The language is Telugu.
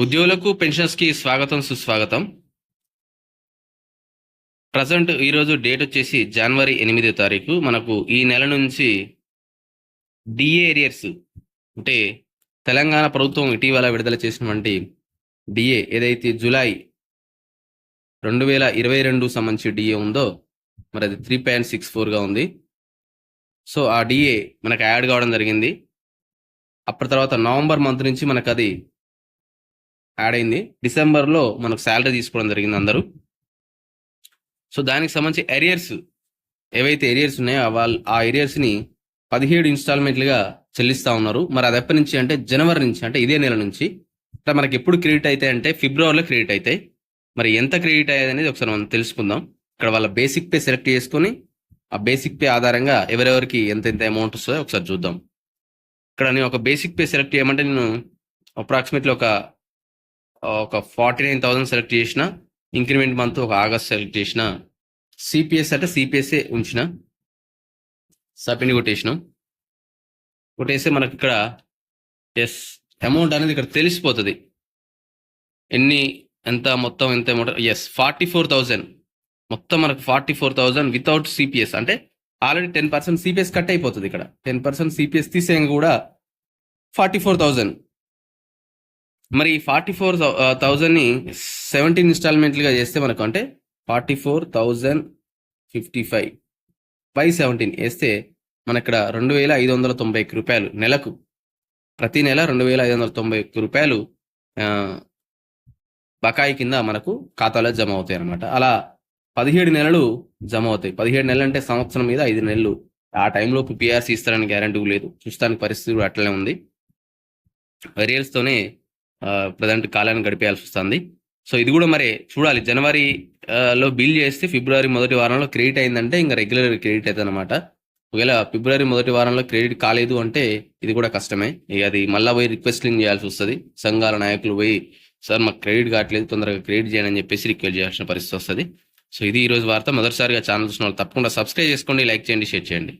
ఉద్యోగులకు పెన్షన్స్కి స్వాగతం సుస్వాగతం. ప్రజెంట్ ఈరోజు డేట్ వచ్చేసి జనవరి ఎనిమిదో తారీఖు. మనకు ఈ నెల నుంచి డిఏ ఏరియర్స్ అంటే తెలంగాణ ప్రభుత్వం ఇటీవల విడుదల చేసినటువంటి డిఏ ఏదైతే జూలై రెండు వేల ఇరవై రెండు సంబంధించి డిఏ ఉందో మరి అది త్రీ పాయింట్ సిక్స్ ఫోర్గా ఉంది. సో ఆ డిఏ మనకు యాడ్ కావడం జరిగింది. అప్పటి తర్వాత నవంబర్ మంత్ నుంచి మనకు అది యాడ్ అయింది డిసెంబర్లో మనకు శాలరీ తీసుకోవడం జరిగింది అందరూ. సో దానికి సంబంధించి ఎరియర్స్ ఏవైతే ఎరియర్స్ ఉన్నాయో వాళ్ళ ఆ ఎరియర్స్ని పదిహేడు ఇన్స్టాల్మెంట్లుగా చెల్లిస్తూ ఉన్నారు. మరి అది ఎప్పటి నుంచి అంటే జనవరి నుంచి అంటే ఇదే నెల నుంచి. అంటే మనకి ఎప్పుడు క్రెడిట్ అవుతాయి అంటే ఫిబ్రవరిలో క్రెడిట్ అవుతాయి మరి ఎంత క్రెడిట్ అయ్యేది అనేది ఒకసారి మనం తెలుసుకుందాం. ఇక్కడ వాళ్ళ బేసిక్ పే సెలెక్ట్ చేసుకొని ఆ బేసిక్ పే ఆధారంగా ఎవరెవరికి ఎంత ఎంత అమౌంట్ వస్తుందో ఒకసారి చూద్దాం. ఇక్కడ నేను ఒక బేసిక్ పే సెలెక్ట్ చేయమంటే నేను అప్రాక్సిమేట్లీ ఒక ఒక ఫార్టీ నైన్ థౌసండ్ సెలెక్ట్ చేసిన ఇంక్రిమెంట్ మంత్ ఒక ఆగస్ట్ సెలెక్ట్ చేసిన సిపిఎస్ అంటే సిపిఎస్ఏ ఉంచిన సబ్మిట్ కొట్టేసినాం. కొట్టేస్తే మనకి ఇక్కడ ఎస్ అమౌంట్ అనేది ఇక్కడ తెలిసిపోతుంది. ఎన్ని ఎంత మొత్తం ఎంత amount yes forty four thousand మొత్తం మనకు forty four thousand without CPS అంటే already ten percent CPS cut అయిపోతుంది ఇక్కడ. టెన్ పర్సెంట్ సిపిఎస్ తీసేయంగా కూడా ఫార్టీ ఫోర్ థౌజండ్ మరి ఫార్టీ ఫోర్ థౌజండ్ని సెవెంటీన్ ఇన్స్టాల్మెంట్లుగా చేస్తే మనకు అంటే forty four thousand fifty five by seventeen వేస్తే మన ఇక్కడ రెండు వేల ఐదు వందల తొంభై ఒక్క రూపాయలు నెలకు. ప్రతి నెల రెండు వేల ఐదు వందల తొంభై ఒక్క రూపాయలు బకాయి కింద మనకు ఖాతాలో జమ అవుతాయి అన్నమాట. అలా పదిహేడు నెలలు జమ అవుతాయి. పదిహేడు నెలలు అంటే సంవత్సరం మీద ఐదు నెలలు. ఆ టైంలో పిఆర్సీ ఇస్తారని గ్యారంటీ లేదు. చూస్తానికి పరిస్థితి అట్లనే ఉంది. Varials ప్రజెంట్ కాలాన్ని గడిపేయాల్సి వస్తుంది. సో ఇది కూడా మరి చూడాలి. జనవరి లో బిల్ చేస్తే ఫిబ్రవరి మొదటి వారంలో క్రెడిట్ అయిందంటే ఇంకా రెగ్యులర్ క్రెడిట్ అవుతుంది అనమాట ఒకవేళ ఫిబ్రవరి మొదటి వారంలో క్రెడిట్ కాలేదు అంటే ఇది కూడా కష్టమే. ఇక అది మళ్ళీ పోయి రిక్వెస్టింగ్ చేయాల్సి వస్తుంది. సంఘాల నాయకులు పోయి సార్ మాకు క్రెడిట్ కావట్లేదు తొందరగా క్రెడిట్ చేయండి అని చెప్పేసి రిక్వెస్ట్ చేయాల్సిన పరిస్థితి వస్తుంది. సో ఇది ఈరోజు వార్త. మొదటిసారిగా ఛానల్ చూసిన వాళ్ళు తప్పకుండా సబ్స్క్రైబ్ చేసుకోండి లైక్ చేయండి షేర్ చేయండి.